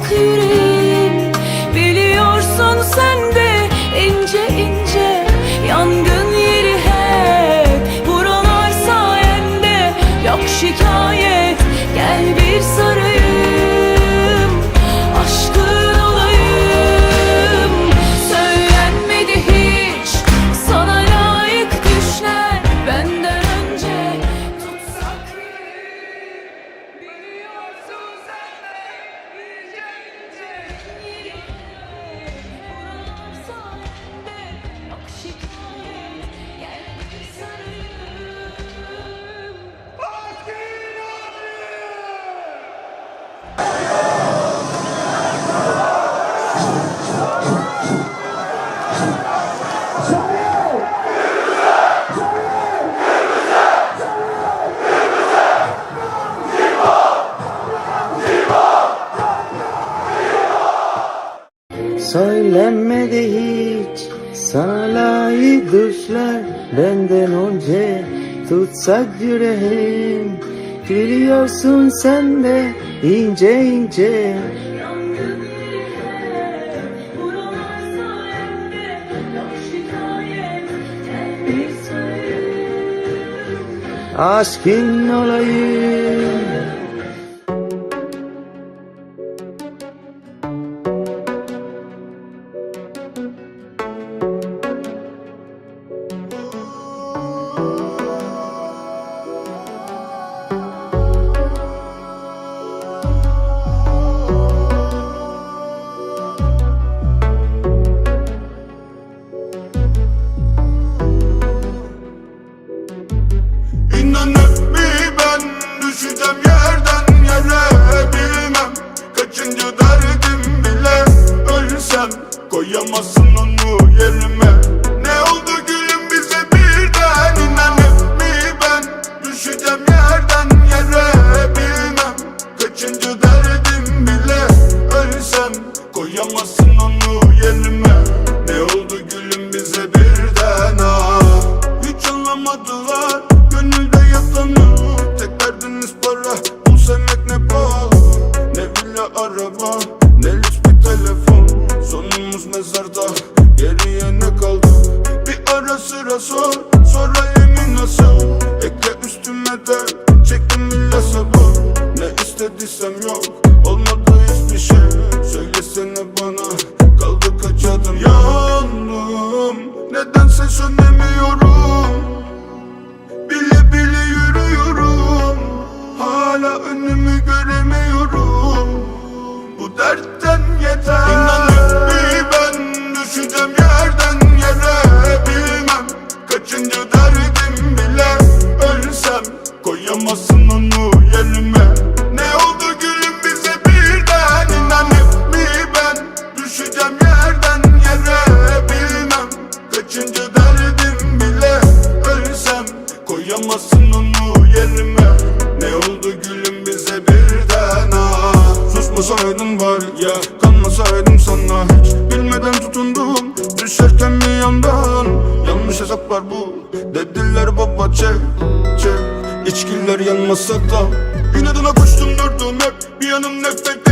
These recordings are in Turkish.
could it Benden önce tutsak yüreğim Gülüyorsun sen de ince ince. Aşkın olayım. koyamazsın onu yerime. Ne oldu gülüm bize birden? İnanıp mi ben? Düşeceğim yerden yere bilmem. Kaçıncı derdim bile ölsem. Koyamazsın onu yerime. Ne oldu gülüm bize birden? Ah Hiç anlamadılar. Gönülde yatanı Tek derdiniz para. Bu sevmek ne pahalı Ne villa araba? İstediysem yok Susmasaydın var ya kanmasaydım sana. Hiç Bilmeden tutundum düşerken bir yandan. Yanlış hesaplar bu dediler baba çek çek. İçkiler yanmasa da. İnadına koştum durdum hep. Bir yanım nefret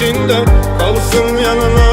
peşinden Kalsın yanına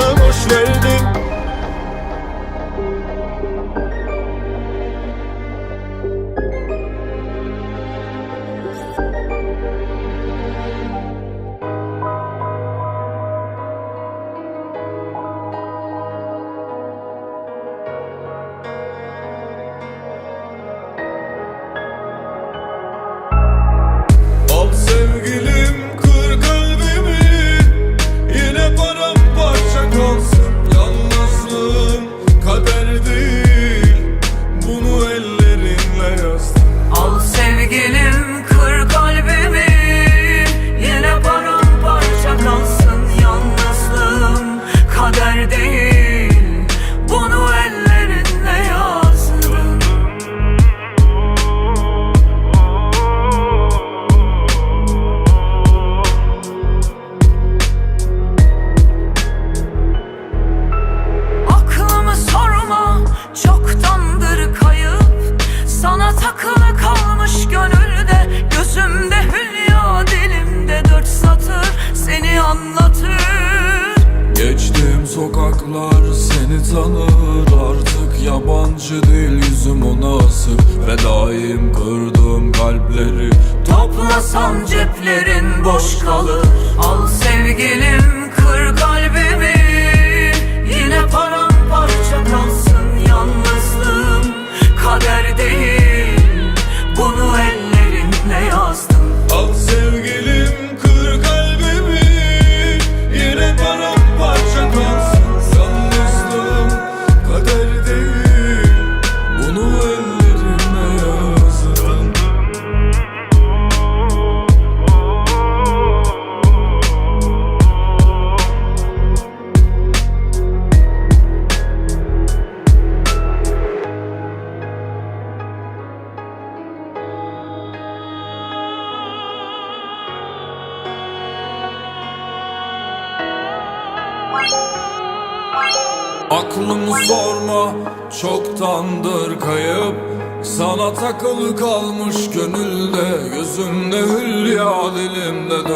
acı değil yüzüm ona asık. Fedaiyim kırdığım kalpleri. Toplasan ceplerin boş kalır. Al sevgilim kır kalbimi. Yine paramparça Aklımı sorma çoktandır kayıp. Sana takılı kalmış gönülde Gözümde hülya dilimde